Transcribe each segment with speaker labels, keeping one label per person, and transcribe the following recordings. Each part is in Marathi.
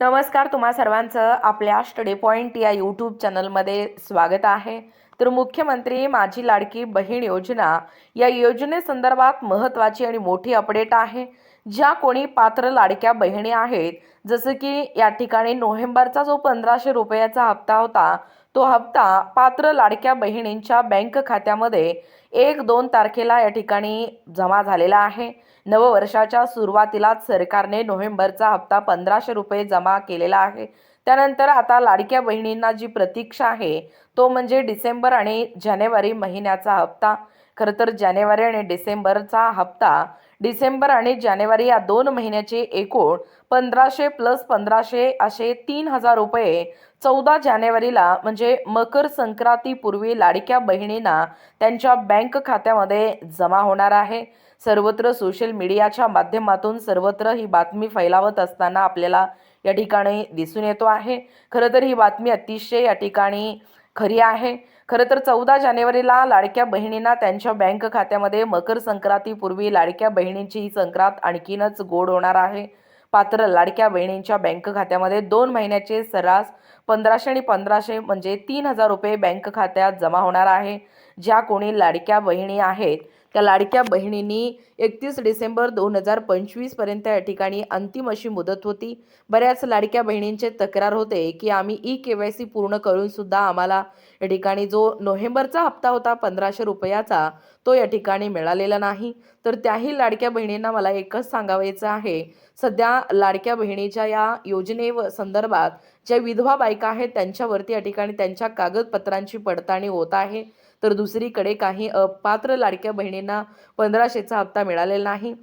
Speaker 1: नमस्कार तुम्हा सर्वांचं आपल्या स्टडी पॉईंट या यूट्यूब चॅनलमध्ये स्वागत आहे. तर मुख्यमंत्री माझी लाडकी बहीण योजना. या योजनेसंदर्भात महत्त्वाची आणि मोठी अपडेट आहे. ज्या कोणी पात्र लाडक्या बहिणी आहेत जसं की या ठिकाणी नोव्हेंबरचा जो पंधराशे रुपयाचा हप्ता होता तो हप्ता पात्र लाडक्या बहिणींच्या बँक खात्यामध्ये एक दोन तारखेला या ठिकाणी जमा झालेला आहे. नववर्षाच्या सुरुवातीलाच सरकारने नोव्हेंबरचा हप्ता पंधराशे रुपये जमा केलेला आहे. त्यानंतर आता लाडक्या बहिणींना जी प्रतीक्षा आहे तो म्हणजे डिसेंबर आणि जानेवारी महिन्याचा हप्ता. खरं तर जानेवारी आणि डिसेंबरचा हप्ता डिसेंबर आणि जानेवारी या दोन महिन्याचे एकूण पंधराशे प्लस पंधराशे असे तीन हजार रुपये चौदा जानेवारीला म्हणजे मकर संक्रांतीपूर्वी लाडक्या बहिणींना त्यांच्या बँक खात्यामध्ये जमा होणार आहे. सर्वत्र सोशल मीडियाच्या माध्यमातून सर्वत्र ही बातमी फैलावत असताना आपल्याला या ठिकाणी दिसून येतो आहे. खरं तर ही बातमी अतिशय या ठिकाणी खरी आहे. खरं तर चौदा जानेवारीला लाडक्या बहिणींना त्यांच्या बँक खात्यामध्ये मकर संक्रांतीपूर्वी लाडक्या बहिणींची ही संक्रांत आणखीनच गोड होणार आहे. पात्र लाडक्या बहिणींच्या बँक खात्यामध्ये दोन महिन्याचे सर्रास पंधराशे आणि पंधराशे म्हणजे तीन हजार रुपये बँक खात्यात जमा होणार आहे. ज्या कोणी लाडक्या बहिणी आहेत त्या लाडक्या बहिणींनी एकतीस डिसेंबर दोन हजार पंचवीसपर्यंत या ठिकाणी अंतिम अशी मुदत होती. बऱ्याच लाडक्या बहिणींचे तक्रार होते की आम्ही ई के वाय सी पूर्ण करूनसुद्धा आम्हाला या ठिकाणी जो नोव्हेंबरचा हप्ता होता पंधराशे रुपयाचा तो या ठिकाणी मिळालेला नाही. तर त्याही लाडक्या बहिणींना मला एकच सांगावायचं आहे. सध्या लाडक्या बहिणीच्या या योजने संदर्भात ज्या विधवा बायका आहेत त्यांच्यावरती या ठिकाणी त्यांच्या कागदपत्रांची पडताळणी होत आहे. तर दुसरीकडे काही अपात्र लाडक्या बहिणींना पंधराशेचा हप्ता मिळालेला नाही.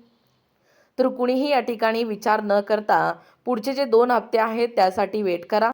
Speaker 1: तर कुणीही या ठिकाणी विचार न करता पुढचे जे दोन हप्ते आहेत त्यासाठी वेट करा.